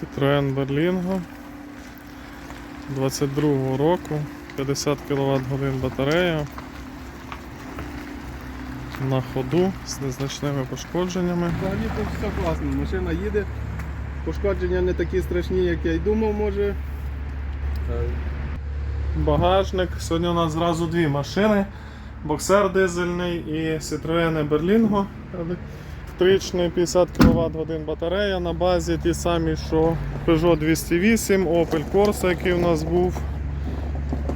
Citroen Berlingo 22 року, 50 кВт годин батарея. На ходу з незначними пошкодженнями. Взагалі тут все класно. Машина їде. Пошкодження не такі страшні, як я й думав, може. Багажник. Сьогодні у нас зразу дві машини. Боксер дизельний і Citroen Berlingo електричний 50 кВт годин батарея на базі ті самі, що Peugeot 208, Opel Corsa, який у нас був.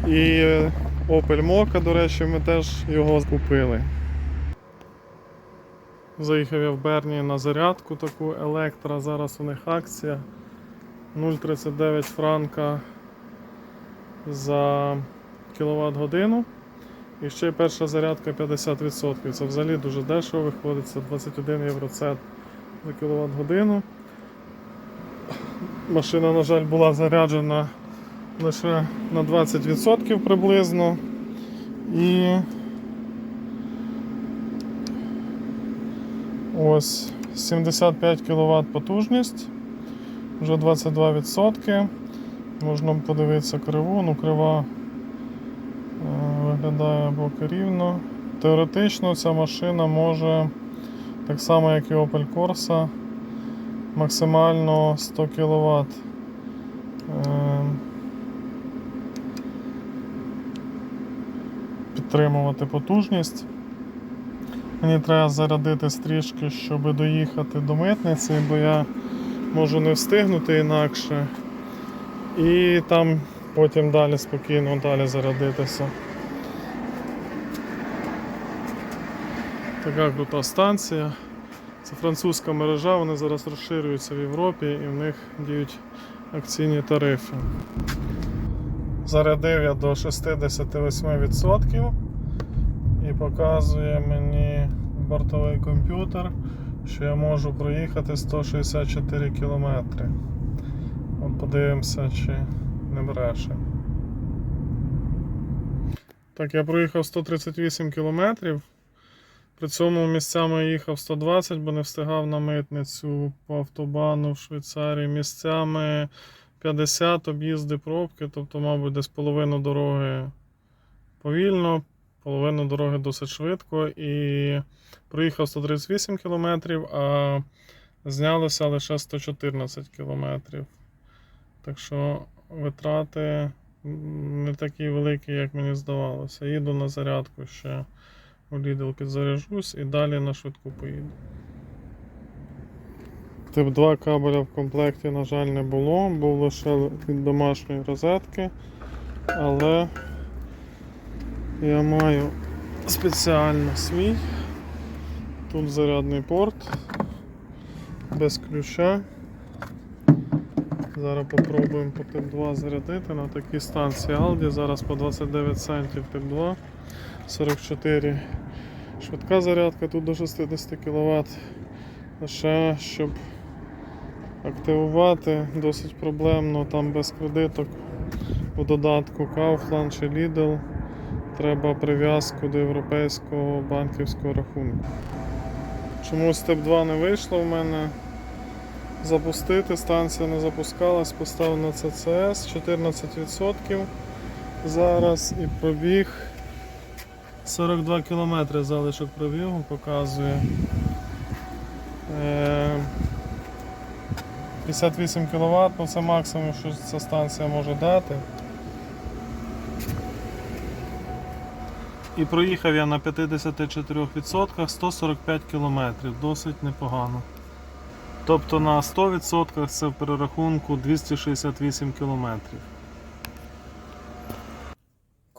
І е, Opel Mokka, до речі, ми теж його купили. Заїхав я в Берні на зарядку таку електро. Зараз у них акція 0,39 франка за кіловат годину. І ще перша зарядка 50%. Це взагалі дуже дешево виходить. Це 21 євроцент за кіловат годину. Машина, на жаль, була заряджена лише на 20% приблизно. І ось 75 кВт потужність, вже 22%. Можна подивитися криву, ну крива виглядає боки рівно. Теоретично ця машина може, так само як і Opel Corsa, максимально 100 кВт. Підтримувати потужність. Мені треба зарядити стрічки, щоб доїхати до митниці, бо я можу не встигнути інакше. І там потім далі спокійно далі зарядитися. Така крута станція. Це французька мережа, вони зараз розширюються в Європі і в них діють акційні тарифи. Зарядив я до 68% і показує мені бортовий комп'ютер, що я можу проїхати 164 кілометри. От подивимося, чи не бреше. Так, я проїхав 138 кілометрів. При цьому місцями їхав 120, бо не встигав на митницю по автобану в Швейцарії. Місцями 50 об'їзди пробки, тобто, мабуть, десь половину дороги повільно, половину дороги досить швидко. І проїхав 138 кілометрів, а знялося лише 114 кілометрів. Так що витрати не такі великі, як мені здавалося. Їду на зарядку ще у Lidl підзаряжусь і далі на швидку поїду. Тип 2 кабеля в комплекті, на жаль, не було, був лише від домашньої розетки, але я маю спеціально свій. Тут зарядний порт без ключа. Зараз попробуємо по тип 2 зарядити на такій станції Aldi. Зараз по 29 центів тип 2, 44 швидка зарядка тут до 60 кВт. Лише щоб активувати досить проблемно, там без кредиток у додатку Kaufland чи Lidl. Треба прив'язку до європейського банківського рахунку. Чомусь тип 2 не вийшло в мене запустити. Станція не запускалась, поставив на CCS 14% зараз і пробіг 42 км залишок пробігу показує. Е, 58 кВт, ну це максимум, що ця станція може дати. І проїхав я на 54% 145 км, досить непогано. Тобто на 100% це в перерахунку 268 км.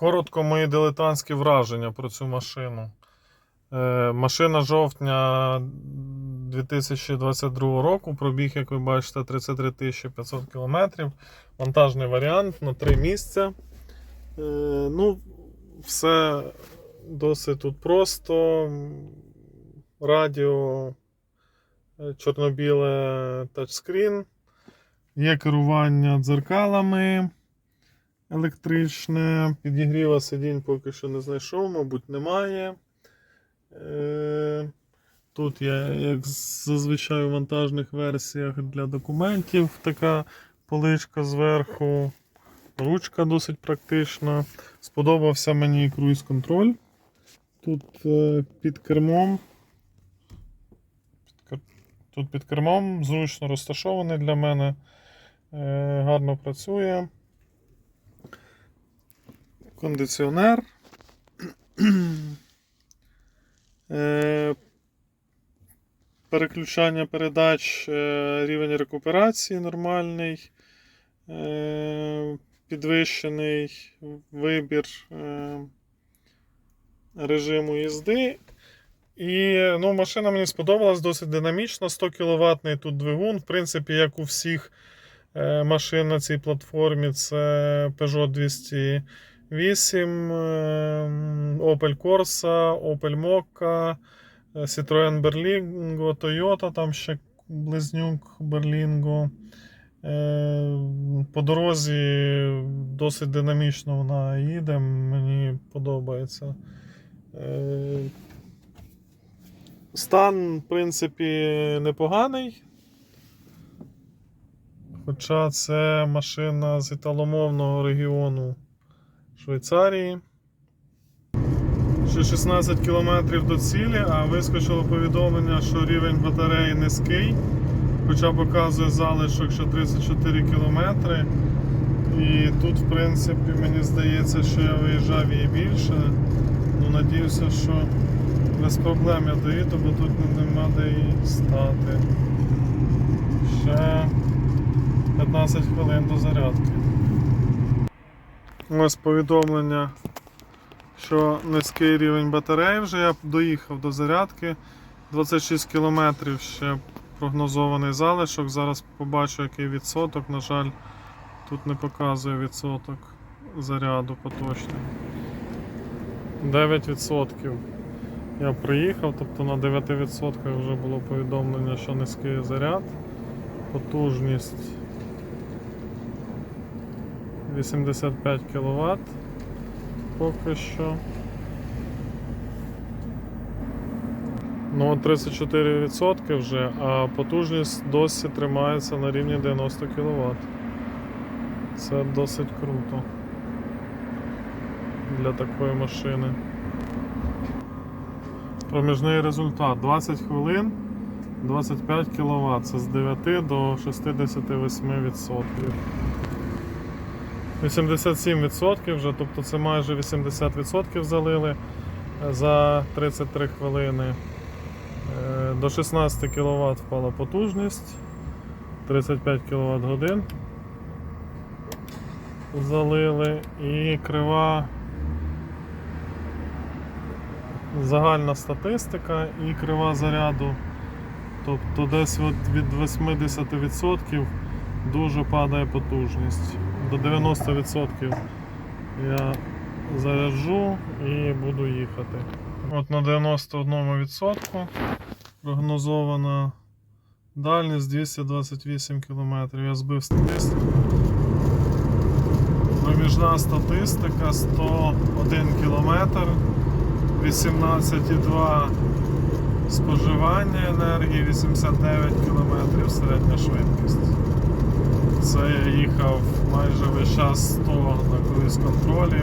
Коротко мої дилетантські враження про цю машину. Е, машина жовтня 2022 року. Пробіг, як ви бачите, 33 500 км. Вантажний варіант на 3 місця. Е, ну, все досить тут просто. Радіо е, чорно-біле тачскрін. Є керування дзеркалами електричне. Підігріва сидінь поки що не знайшов, мабуть, немає. Е, Тут є, як зазвичай у вантажних версіях для документів, така поличка зверху. Ручка досить практична. Сподобався мені круїз-контроль. Тут е, під кермом. Тут під кермом зручно розташований для мене. Е, гарно працює кондиціонер. Е, переключання передач, е, рівень рекуперації нормальний, е, підвищений вибір режиму їзди. І ну, машина мені сподобалась досить динамічно. 100 кВт тут двигун. В принципі, як у всіх машин на цій платформі, це Peugeot 200. 8 ем, Opel Corsa, Opel Mokka, е, Citroen Berlingo, Toyota, там ще Близнюк Берлінго. По дорозі досить динамічно вона їде, мені подобається. Е, стан, в принципі, непоганий. Хоча це машина з італомовного регіону. Швейцарії. Ще 16 км до цілі, а вискочило повідомлення, що рівень батареї низький, хоча показує залишок, що 34 км. І тут, в принципі, мені здається, що я виїжджав її більше. Ну, надіюся, що без проблем я доїду, бо тут нема де її стати. Ще 15 хвилин до зарядки. Ось повідомлення що низький рівень батареї вже я доїхав до зарядки. 26 км ще прогнозований залишок. Зараз побачу, який відсоток. На жаль, тут не показує відсоток заряду поточний. 9% я приїхав, тобто на 9% вже було повідомлення, що низький заряд. Потужність 85 кВт поки що. Ну, 34% вже, а потужність досі тримається на рівні 90 кВт. Це досить круто для такої машини. Проміжний результат 20 хвилин 25 кВт. Це з 9 до 68%. 87% вже, тобто це майже 80% залили е, за 33 хвилини. Е, До 16 кВт впала потужність, 35 кВт годин залили і крива загальна статистика і крива заряду. Тобто десь від 80% дуже падає потужність. До 90% я заряджу і буду їхати. От на 91% прогнозована дальність 228 км. Я збив статистику. Проміжна статистика 101 км, 18,2 споживання енергії, 89 км середня швидкість. Це я їхав майже весь час 100 на круїз контролі.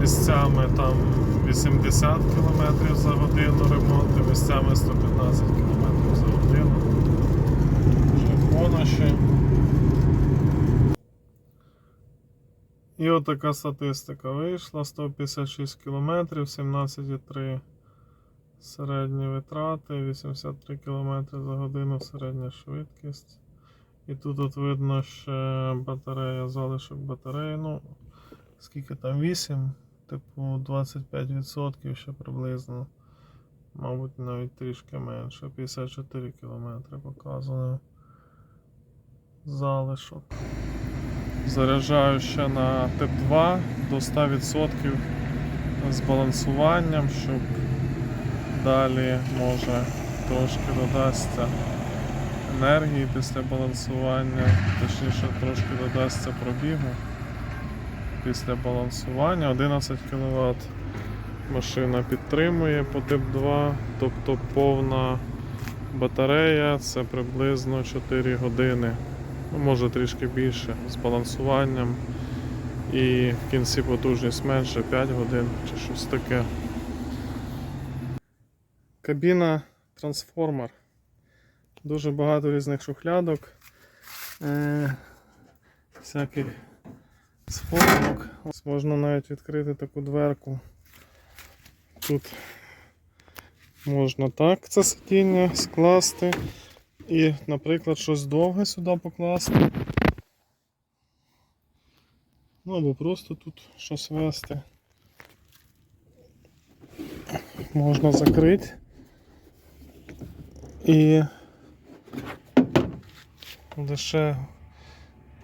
Місцями там 80 км за годину ремонту, місцями 115 км за годину. Вже поночі. І отака статистика вийшла: 156 км, 17,3 середні витрати, 83 км за годину середня швидкість. І тут от видно ще батарея, залишок батареї. Ну, скільки там 8, типу 25% ще приблизно. Мабуть, навіть трішки менше. 54 км показує залишок. Заряджаю ще на тип 2 до 100% з балансуванням, щоб далі може трошки додасться енергії після балансування, точніше трошки додасться пробігу після балансування. 11 кВт машина підтримує по тип 2, тобто повна батарея це приблизно 4 години, ну, може трішки більше з балансуванням. І в кінці потужність менше 5 годин чи щось таке. Кабіна трансформер. Дуже багато різних шухлядок, е- всяких сформок. Ось можна навіть відкрити таку дверку. Тут можна так це сидіння скласти і, наприклад, щось довге сюди покласти. Ну або просто тут щось вести. Можна закрити і лише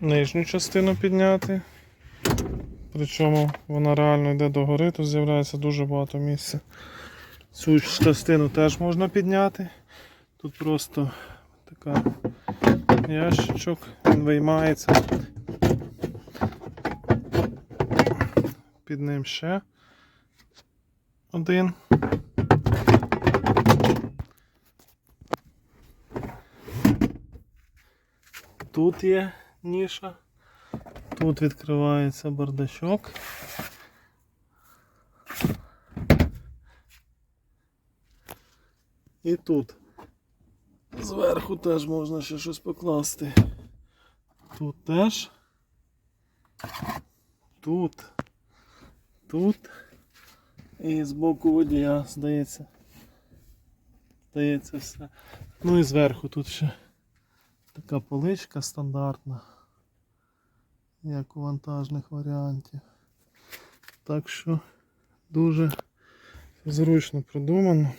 нижню частину підняти. Причому вона реально йде догори, тут з'являється дуже багато місця. Цю частину теж можна підняти. Тут просто така ящичок, він виймається. Під ним ще один. Тут є ніша. Тут відкривається бардачок. І тут зверху теж можна ще щось покласти. Тут теж. Тут. Тут. І з боку водія, здається. Здається все. Ну і зверху тут ще така поличка стандартна. Як у вантажних варіантів. Так що дуже зручно придумано.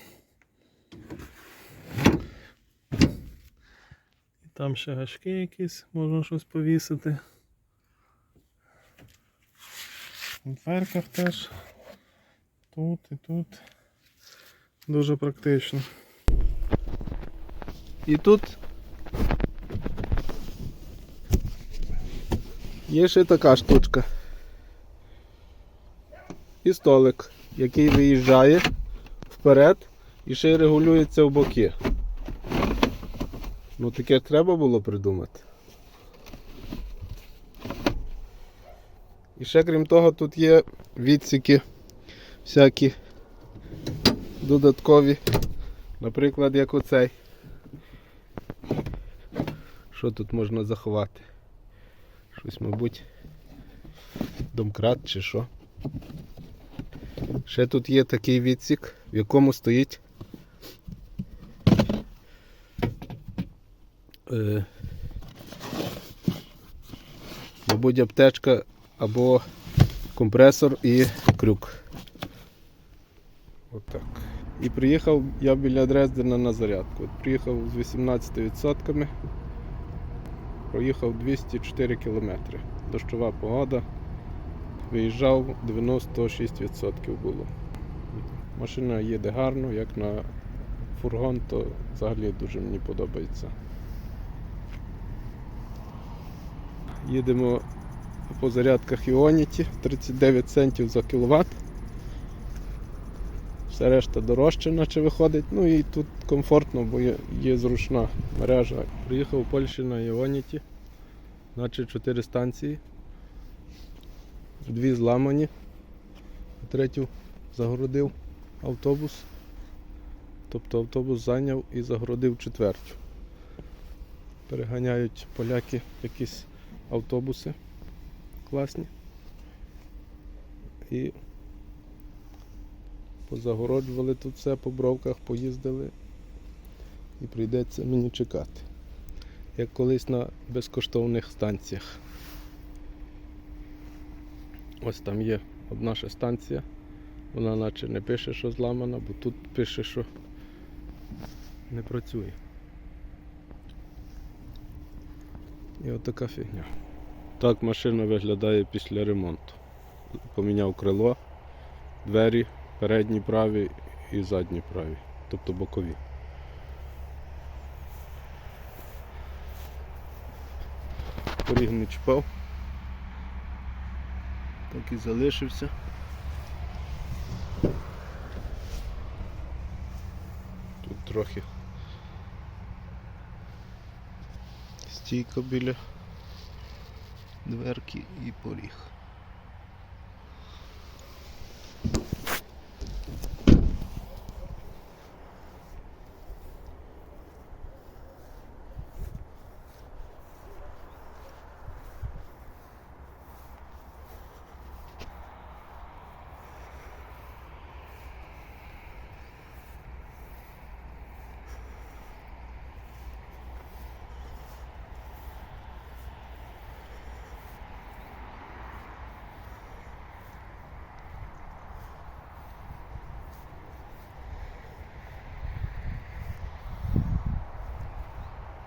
І там ще гачки якісь, можна щось повісити. В дверках теж. Тут і тут. Дуже практично. І тут є ще така штучка. І столик, який виїжджає вперед і ще й регулюється в боки. Ну таке треба було придумати. І ще крім того, тут є відсіки всякі додаткові. Наприклад, як оцей. Що тут можна заховати? Щось, мабуть, домкрат чи що. Ще тут є такий відсік, в якому стоїть е, мабуть, аптечка або компресор і крюк. Отак. І приїхав я біля Дрездена на зарядку. От приїхав з 18%, проїхав 204 кілометри. Дощова погода. Виїжджав 96% було. Машина їде гарно, як на фургон, то взагалі дуже мені подобається. Їдемо по зарядках Ionity 39 центів за кіловат. Все решта дорожче, наче виходить. Ну і тут комфортно, бо є, є зручна мережа. Приїхав у Польщі на Іоніті, наче 4 станції. Дві зламані, третю загородив автобус. Тобто автобус зайняв і загородив четвертю. Переганяють поляки якісь автобуси класні. І позагороджували тут все, по бровках поїздили і прийдеться мені чекати. Як колись на безкоштовних станціях. Ось там є одна ще станція. Вона наче не пише, що зламана, бо тут пише, що не працює. І отака фігня. Так машина виглядає після ремонту. Поміняв крило, двері, передні праві і задні праві, тобто бокові. Поріг не чіпав, так і залишився. Тут трохи стійка біля дверки і поріг.